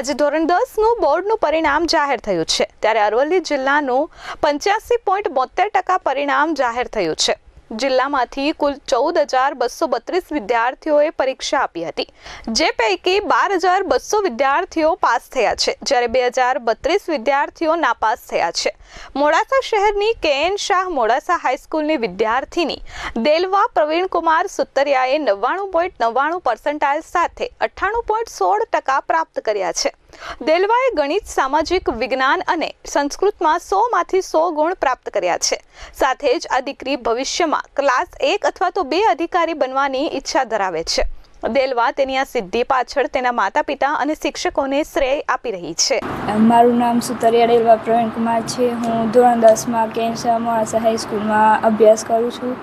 આજે ધોરણ દસનું બોર્ડનું પરિણામ જાહેર થયું છે. ત્યારે અરવલ્લી જિલ્લાનું પંચ્યાસી પોઈન્ટ બોતેર ટકા પરિણામ જાહેર થયું છે. જિલ્લામાંથી કુલ ચૌદ હજાર બસો બત્રીસ વિદ્યાર્થીઓએ પરીક્ષા આપી હતી, જે પૈકી બાર હજાર બસો વિદ્યાર્થીઓ પાસ થયા છે, જ્યારે બે હજાર બત્રીસ વિદ્યાર્થીઓ નાપાસ થયા છે. મોડાસા શહેરની કે એન શાહ મોડાસા હાઈસ્કૂલની વિદ્યાર્થીની દેલવા પ્રવીણકુમાર સુતરિયાએ નવ્વાણું પોઈન્ટ નવ્વાણું પર્સન્ટાઇલ સાથે અઠ્ઠાણું પોઈન્ટ સોળ ટકા પ્રાપ્ત કર્યા છે. દેલવાએ ગણિત, સામાજિક વિજ્ઞાન અને સંસ્કૃતમાં સોમાંથી સો ગુણ પ્રાપ્ત કર્યા છે. સાથે જ આ દીકરી ભવિષ્યમાં ક્લાસ એક અથવા તો બે અધિકારી બનવાની ઈચ્છા ધરાવે છે. દેલવા તેની આ સિદ્ધિ પાછળ તેના માતા પિતા અને શિક્ષકોને શ્રેય આપી રહી છે. મારું નામ સુતરિયા ડેલવા પ્રવીણકુમાર છે. હું ધોરણ દસમાં કેન્સર મોડાસા હાઈસ્કૂલમાં અભ્યાસ કરું છું.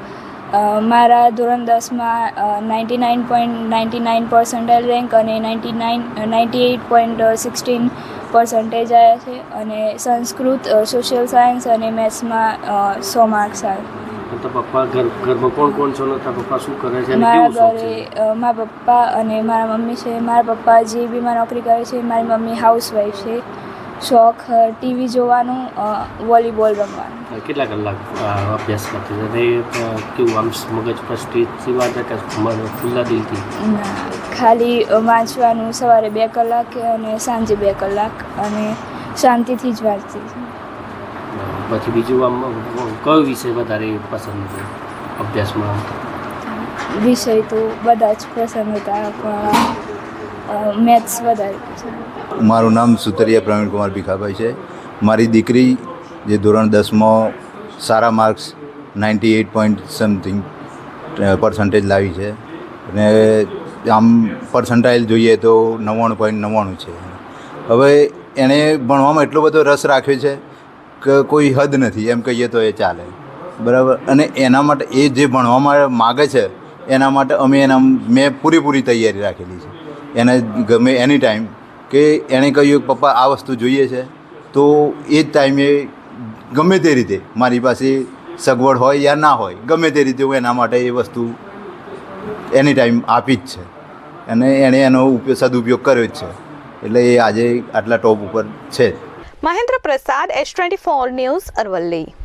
મારા ધોરણ દસમાં ninety nine point ninety nine percentile rank અને ninety nine ninety eight point sixteen percentage આવ્યા છે અને સંસ્કૃત સોશિયલ સાયન્સ અને મેથ્સમાં સો માર્ક્સ આવ્યા તો પપ્પા ઘર ઘરમાં કોણ કોણ છો ને પપ્પા શું કરે છે? મારા ઘરે મારા પપ્પા અને મારા મમ્મી છે. મારા પપ્પા જે બીમાં નોકરી કરે છે મારી મમ્મી હાઉસવાઈફ છે. શોખ ટીવી જોવાનું વોલીબોલ રમવાનું. કેટલા કલાક અભ્યાસ કરતી? અને કેવું આમ મગજ પર સ્ટ્રેચથી વાત કે ખુલ્લા દિલથી? ખાલી વાંચવાનું સવારે બે કલાક અને સાંજે બે કલાક અને શાંતિથી જ વાંચતી. પછી બીજું આમ કયો વિષય વધારે પસંદ છે અભ્યાસમાં? વિષય તો બધા જ પસંદ હતા પણ મેથ્સ વધારે મારું નામ સુતરિયા પ્રવીણકુમાર ભીખાભાઈ છે. મારી દીકરી, જે ધોરણ દસમાં સારા marks ninety eight point something percentage લાવી છે. અને આમ પર્સન્ટાઇલ જોઈએ તો નવ્વાણું પોઈન્ટ નવ્વાણું છે. હવે એણે ભણવામાં એટલો બધો રસ રાખ્યો છે કે કોઈ હદ નથી, એમ કહીએ તો એ ચાલે. બરાબર? અને એના માટે એ જે ભણવામાં માગે છે, એના માટે અમે એના, મેં પૂરેપૂરી તૈયારી રાખેલી છે. એને ગમે એની ટાઈમ કે એણે કહ્યું કે પપ્પા, આ વસ્તુ જોઈએ છે. તો એ જ ટાઈમે ગમે તે રીતે મારી પાસે સગવડ હોય યા ના હોય, ગમે તે રીતે હું એના માટે એ વસ્તુ એની ટાઈમ આપી જ છે. અને એણે એનો ઉપયોગ સદુપયોગ કર્યો જ છે. એટલે એ આજે આટલા ટોપ ઉપર છે. Mahendra Prasad S twenty four news Aravalli.